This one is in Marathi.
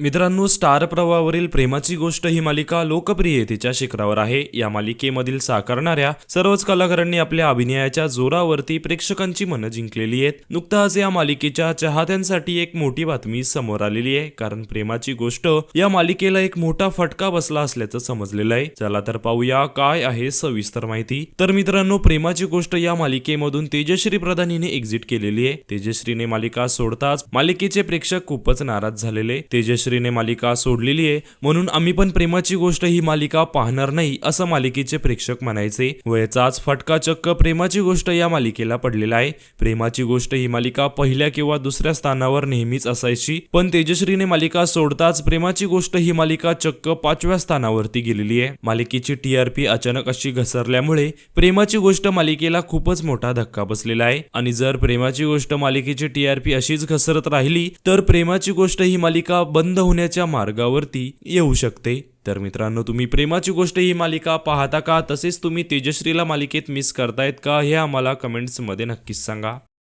मित्रांनो स्टार प्रवाहावरील प्रेमाची गोष्ट ही मालिका लोकप्रियतेच्या शिखरावर आहे. या मालिकेमधील साकारणाऱ्या सर्वच कलाकारांनी आपल्या अभिनयाच्या जोरावरती प्रेक्षकांची मनं जिंकलेली आहेत. नुकताच या मालिकेच्या चाहत्यांसाठी एक मोठी बातमी समोर आलेली आहे. कारण प्रेमाची गोष्ट या मालिकेला एक मोठा फटका बसला असल्याचं समजलेलं आहे. चला तर पाहूया काय आहे सविस्तर माहिती. तर मित्रांनो प्रेमाची गोष्ट या मालिकेमधून तेजश्री प्रधान हिने एक्झिट केलेली आहे. तेजश्रीने मालिका सोडताच मालिकेचे प्रेक्षक खूपच नाराज झालेले. तेजश्रीने मालिका सोडलेली आहे. म्हणून आम्ही पण प्रेमाची गोष्ट ही मालिका पाहणार नाही असं मालिकेचे प्रेक्षक म्हणायचे. वयचाच फटका चक्क प्रेमाची गोष्ट या मालिकेला पडलेला आहे. प्रेमाची गोष्ट ही मालिका पहिल्या किंवा दुसऱ्या स्थानावर नेहमीच असायची. पण तेजश्रीने मालिका सोडताच प्रेमाची गोष्ट ही मालिका चक्क पाचव्या स्थानावरती गेलेली आहे. मालिकेची टीआरपी अचानक अशी घसरल्यामुळे प्रेमाची गोष्ट मालिकेला खूपच मोठा धक्का बसलेला आहे. आणि जर प्रेमाची गोष्ट मालिकेची टीआरपी अशीच घसरत राहिली तर प्रेमाची गोष्ट ही मालिका बंद होण्याच्या मार्गावरती येऊ शकते. तर मित्रांनो तुम्ही प्रेमाची गोष्ट ही मालिका पाहता का? तसेच तुम्ही तेजश्रीला मालिकेत मिस करतायत का? हे आम्हाला कमेंट्समध्ये नक्कीच सांगा.